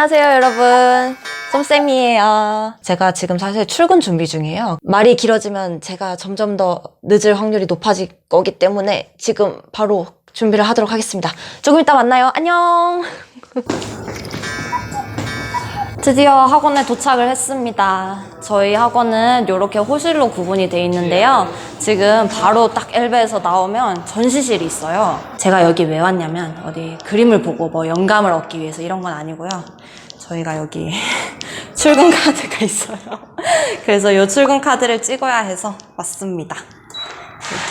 안녕하세요, 여러분. 솜쌤이에요. 제가 지금 사실 출근 준비 중이에요. 말이 길어지면 제가 점점 더 늦을 확률이 높아질 거기 때문에 지금 바로 준비를 하도록 하겠습니다. 조금 이따 만나요. 안녕. 드디어 학원에 도착을 했습니다. 저희 학원은 이렇게 호실로 구분이 돼 있는데요. 지금 바로 딱 엘베에서 나오면 전시실이 있어요. 제가 여기 왜 왔냐면 어디 그림을 보고 뭐 영감을 얻기 위해서 이런 건 아니고요. 저희가 여기 출근 카드가 있어요. 그래서 이 출근 카드를 찍어야 해서 왔습니다.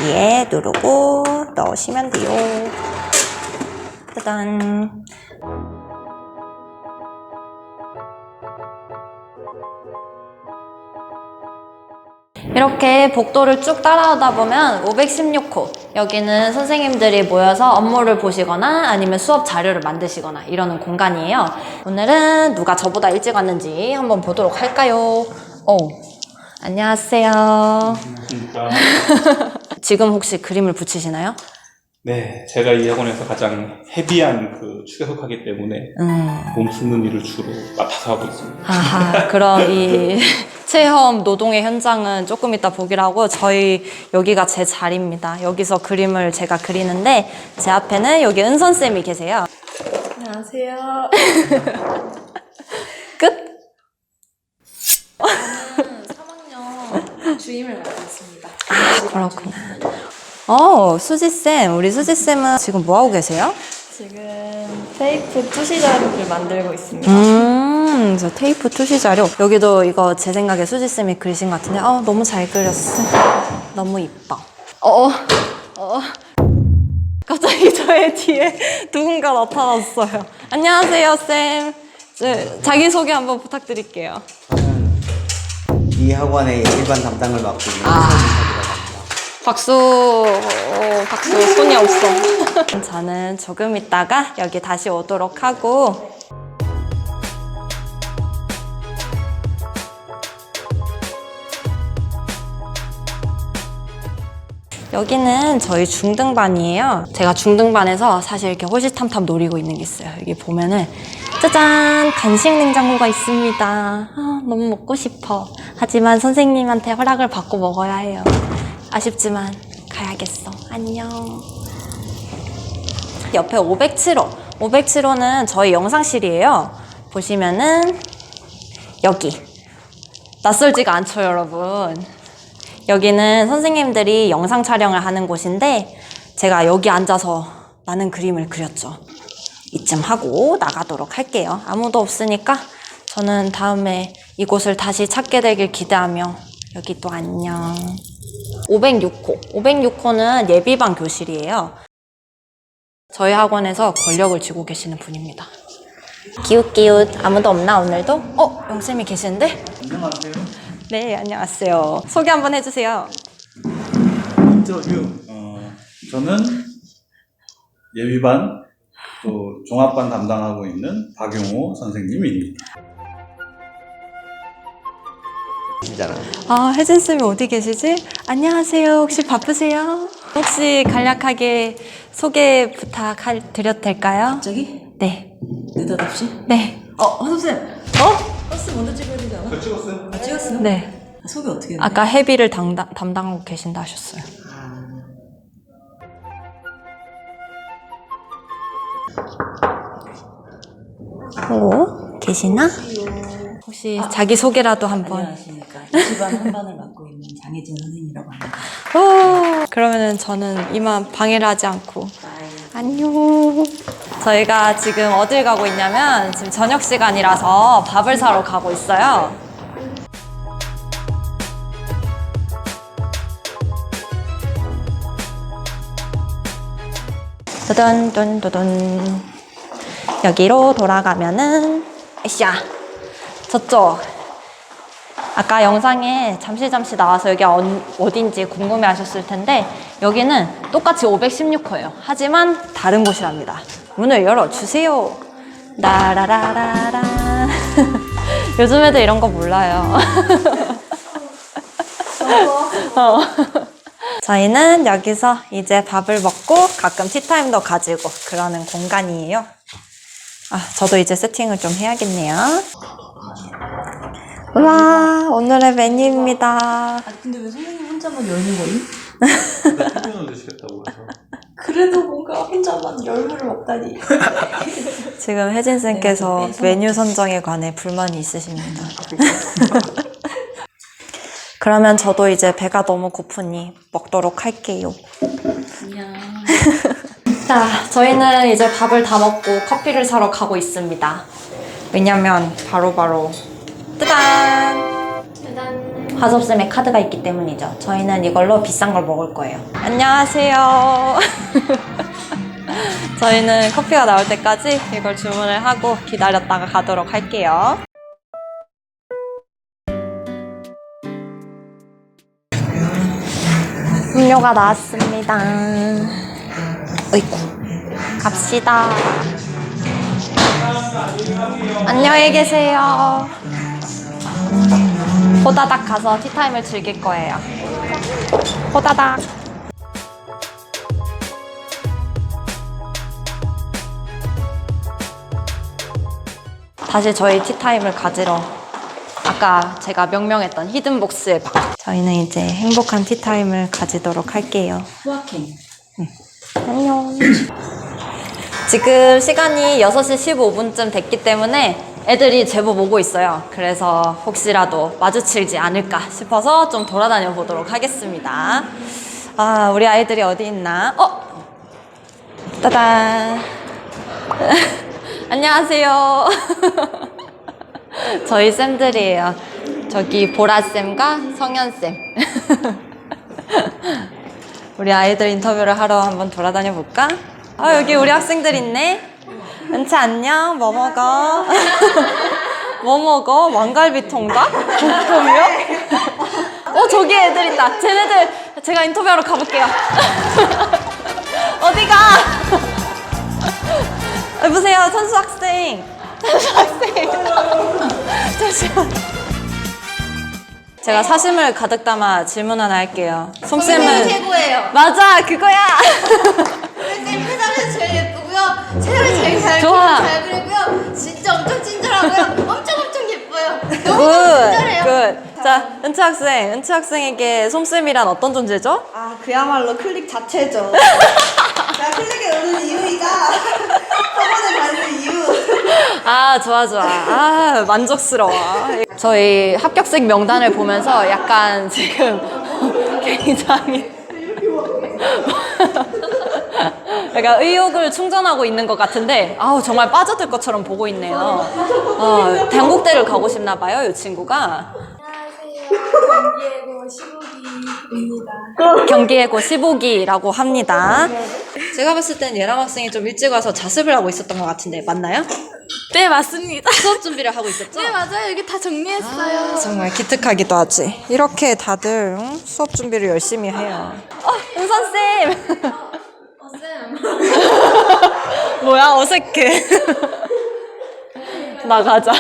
여기에 누르고 넣으시면 돼요. 짜잔. 이렇게 복도를 쭉 따라오다 보면 516호 여기는 선생님들이 모여서 업무를 보시거나 아니면 수업 자료를 만드시거나 이러는 공간이에요. 오늘은 누가 저보다 일찍 왔는지 한번 보도록 할까요? 어, 안녕하세요. 지금 혹시 그림을 붙이시나요? 네 제가 이 학원에서 가장 헤비한 그 축에 속하기 때문에 음, 몸 쓰는 일을 주로 맡아서 하고 있습니다. 아하, 그럼 이 체험 노동의 현장은 조금 이따 보기로 하고 저희 여기가 제 자리입니다. 여기서 그림을 제가 그리는데 제 앞에는 여기 은선쌤이 계세요. 안녕하세요. 끝? 3학년 주임을 맡고 있습니다. 그렇구나. 어, 수지쌤. 우리 수지쌤은 지금 뭐 하고 계세요? 지금 테이프 투시 자료를 만들고 있습니다. 음, 저 테이프 투시 자료. 여기도 이거 제 생각에 수지쌤이 그리신 것 같은데, 어, 너무 잘 그렸어. 너무 이뻐. 어, 어. 갑자기 저의 뒤에 누군가 나타났어요. 안녕하세요, 쌤. 저, 자기소개 한번 부탁드릴게요. 이 학원의 일반 담당을 맡고 있는 아. 서진석이라고 합니다. 박수, 어, 박수, 손이 없어. 저는 조금 있다가 여기 다시 오도록 하고. 여기는 저희 중등반이에요. 제가 중등반에서 사실 이렇게 호시탐탐 노리고 있는 게 있어요. 여기 보면은 짜잔! 간식 냉장고가 있습니다. 아, 너무 먹고 싶어. 하지만 선생님한테 허락을 받고 먹어야 해요. 아쉽지만 가야겠어. 안녕. 옆에 507호. 507호는 저희 영상실이에요. 보시면은 여기. 낯설지가 않죠, 여러분. 여기는 선생님들이 영상 촬영을 하는 곳인데 제가 여기 앉아서 많은 그림을 그렸죠. 이쯤 하고 나가도록 할게요. 아무도 없으니까 저는 다음에 이곳을 다시 찾게 되길 기대하며 여기 또 안녕. 506호. 506호는 예비반 교실이에요. 저희 학원에서 권력을 쥐고 계시는 분입니다. 기웃기웃 아무도 없나 오늘도? 어? 영쌤이 계시는데? 안녕하세요. 네, 안녕하세요. 소개 한번 해주세요. 인터뷰. 어, 저는 예비반 또 종합반 담당하고 있는 박용호 선생님입니다. 진짜로. 아, 혜진 쌤이 어디 계시지? 안녕하세요. 혹시 바쁘세요? 혹시 간략하게 소개 부탁드려도 될까요? 갑자기? 네. 느닷없이? 네. 어, 한섭쌤! 어? 먼저 찍어야 되지 않아? 찍었어요? 아, 찍었어요? 네. 아, 소개 어떻게 했는데? 아까 헤비를 담당, 담당하고 계신다 하셨어요. 오, 계시나? 혹시 자기 소개라도 한번. 안녕하십니까. 이시반 한반을 맡고 있는 장혜진 선생님이라고 합니다. 오, 그러면은 저는 이만 방해를 하지 않고 안녕. 저희가 지금 어딜 가고 있냐면 지금 저녁 시간이라서 밥을 사러 가고 있어요. 도돈도돈도돈 여기로 돌아가면은 에샤 저쪽 아까 영상에 잠시 잠시 나와서 여기 어, 어딘지 궁금해 하셨을 텐데 여기는 똑같이 516호예요. 하지만 다른 곳이랍니다. 문을 열어주세요. 라라라라라. 요즘 애들 이런 거 몰라요. 어. 저희는 여기서 이제 밥을 먹고 가끔 티타임도 가지고 그러는 공간이에요. 아, 저도 이제 세팅을 좀 해야겠네요. 와, 오늘의 메뉴입니다. 아 근데 왜 선생님 혼자만 열무 거니? 소면을 드시겠다고 해서. 그래도 뭔가 혼자만 열무를 먹다니. 지금 혜진 쌤께서 네, 네, 메뉴 선정에 관해 불만이 있으십니다. 그러면 저도 이제 배가 너무 고프니 먹도록 할게요. 자, 저희는 이제 밥을 다 먹고 커피를 사러 가고 있습니다. 왜냐면 바로바로 뜨단! 화섭쌤의 카드가 있기 때문이죠. 저희는 이걸로 비싼 걸 먹을 거예요. 안녕하세요. 저희는 커피가 나올 때까지 이걸 주문을 하고 기다렸다가 가도록 할게요. 음료가 나왔습니다. 어이구. 갑시다. 안녕히 계세요. 호다닥 가서 티타임을 즐길 거예요. 호다닥. 다시 저희 티타임을 가지러 아까 제가 명명했던 히든복스에 박 저희는 이제 행복한 티타임을 가지도록 할게요. 후아킹. 안녕. 지금 시간이 6시 15분쯤 됐기 때문에 애들이 제법 오고 있어요. 그래서 혹시라도 마주치지 않을까 싶어서 좀 돌아다녀 보도록 하겠습니다. 아, 우리 아이들이 어디 있나? 어? 따단. 안녕하세요. 저희 쌤들이에요. 저기 보라쌤과 성현쌤. 우리 아이들 인터뷰를 하러 한번 돌아다녀 볼까? 아, 여기 우리 학생들 있네. 은채 안녕. 뭐 먹어? 뭐 먹어? 왕갈비 통닭? 볶음면? 어, 저기 애들 있다. 쟤네들 제가 인터뷰하러 가볼게요. 어디가? 여보세요, 천수 학생. 천수 학생. 잠시만. 제가 사심을 가득 담아 질문 하나 할게요. 솜쌤은 최고예요. 맞아, 그거야. 선생님 표정이 제일 잘, 좋아. 잘 그리고요. 진짜 엄청 친절하고요. 엄청 엄청 예뻐요. 굿, 너무 친절해요. 굿. 자, 은채 학생, 은채 학생에게 솜쌤이란 어떤 존재죠? 아 그야말로 클릭 자체죠. 제가 클릭에 오는 이유이자 학원에 가는 이유. 아, 좋아, 좋아. 아, 만족스러워. 저희 합격생 명단을 보면서 약간 지금 굉장히 약간 의욕을 충전하고 있는 것 같은데, 아우, 정말 빠져들 것처럼 보고 있네요. 어, 당국대를 가고 싶나 봐요, 이 친구가. 경기예고 시국이입니다. 경기예고 15기라고 합니다. 제가 봤을 땐 예람 학생이 좀 일찍 와서 자습을 하고 있었던 것 같은데, 맞나요? 네 맞습니다. 수업 준비를 하고 있었죠? 네 맞아요. 여기 다 정리했어요. 정말 기특하기도 하지. 이렇게 다들 응? 수업 준비를 열심히 해요. 어, 은선 쌤! 뭐야, 어색해. 나가자.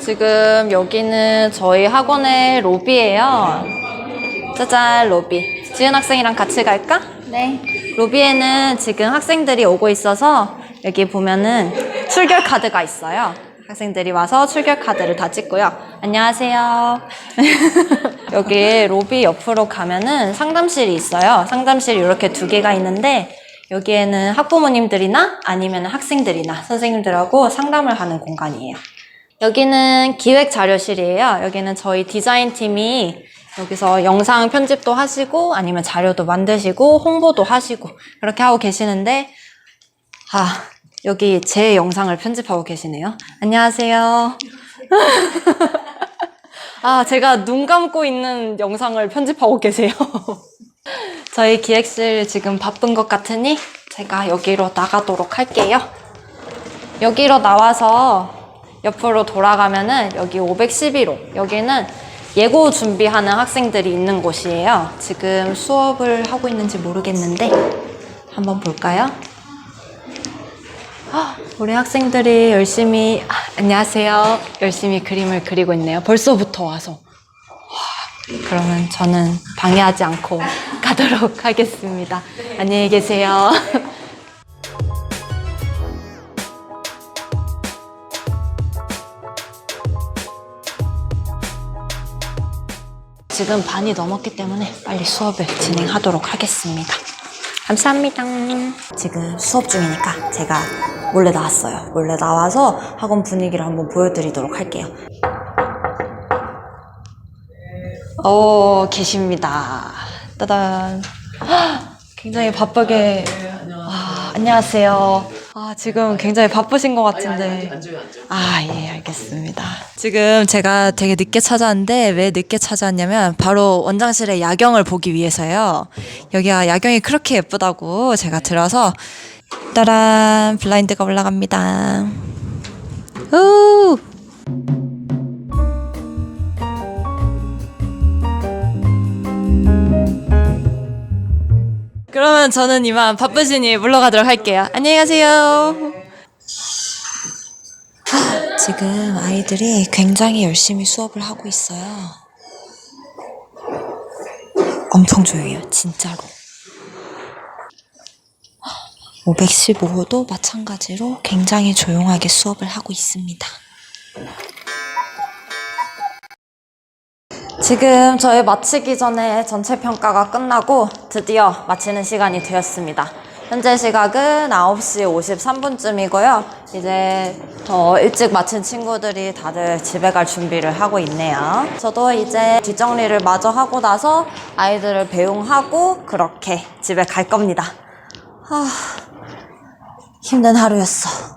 지금 여기는 저희 학원의 로비예요. 짜잔, 로비. 지은 학생이랑 같이 갈까? 네. 로비에는 지금 학생들이 오고 있어서 여기 보면은 출결 카드가 있어요. 학생들이 와서 출결 카드를 다 찍고요. 안녕하세요. 여기 로비 옆으로 가면은 상담실이 있어요. 상담실이 이렇게 두 개가 있는데 여기에는 학부모님들이나 아니면 학생들이나 선생님들하고 상담을 하는 공간이에요. 여기는 기획 자료실이에요. 여기는 저희 디자인 팀이 여기서 영상 편집도 하시고 아니면 자료도 만드시고 홍보도 하시고 그렇게 하고 계시는데 아 여기 제 영상을 편집하고 계시네요. 안녕하세요. 아 제가 눈 감고 있는 영상을 편집하고 계세요. 저희 기획실 지금 바쁜 것 같으니 제가 여기로 나가도록 할게요. 여기로 나와서 옆으로 돌아가면은 여기 511호. 여기는 예고 준비하는 학생들이 있는 곳이에요. 지금 수업을 하고 있는지 모르겠는데 한번 볼까요? 우리 학생들이 열심히 아, 안녕하세요. 열심히 그림을 그리고 있네요. 벌써부터 와서. 그러면 저는 방해하지 않고 가도록 하겠습니다. 안녕히 계세요. 지금 반이 넘었기 때문에 빨리 수업을 진행하도록 하겠습니다. 감사합니다. 지금 수업 중이니까 제가 몰래 나왔어요. 몰래 나와서 학원 분위기를 한번 보여드리도록 할게요. 오, 계십니다. 따단. 헉, 굉장히 바쁘게. 아, 안녕하세요. 아, 지금 굉장히 바쁘신 것 같은데. 아, 예, 알겠습니다. 지금 제가 되게 늦게 찾아왔는데 왜 늦게 찾아왔냐면 바로 원장실의 야경을 보기 위해서요. 여기가 야경이 그렇게 예쁘다고 제가 들어서 따란 블라인드가 올라갑니다. 우! 그러면 저는 이만 바쁘시니 물러가도록 할게요. 안녕히 가세요. 지금 아이들이 굉장히 열심히 수업을 하고 있어요. 엄청 조용해요, 진짜로. 515호도 마찬가지로 굉장히 조용하게 수업을 하고 있습니다. 지금 저희 마치기 전에 전체 평가가 끝나고 드디어 마치는 시간이 되었습니다. 현재 시각은 9시 53분쯤이고요. 이제 더 일찍 마친 친구들이 다들 집에 갈 준비를 하고 있네요. 저도 이제 뒷정리를 마저 하고 나서 아이들을 배웅하고 그렇게 집에 갈 겁니다. 아, 힘든 하루였어.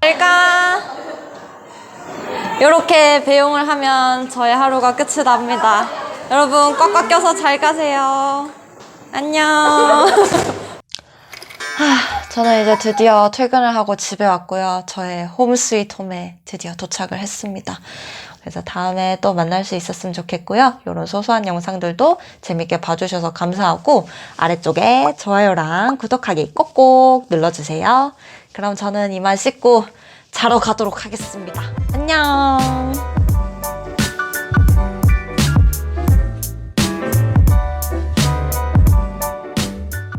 잘가. 이렇게 배웅을 하면 저의 하루가 끝이 납니다. 여러분 꽉꽉 껴서 잘 가세요. 안녕. 하, 저는 이제 드디어 퇴근을 하고 집에 왔고요. 저의 홈 스위트 홈에 드디어 도착을 했습니다. 그래서 다음에 또 만날 수 있었으면 좋겠고요. 이런 소소한 영상들도 재밌게 봐주셔서 감사하고 아래쪽에 좋아요랑 구독하기 꼭꼭 눌러주세요. 그럼 저는 이만 씻고 자러 가도록 하겠습니다. 안녕.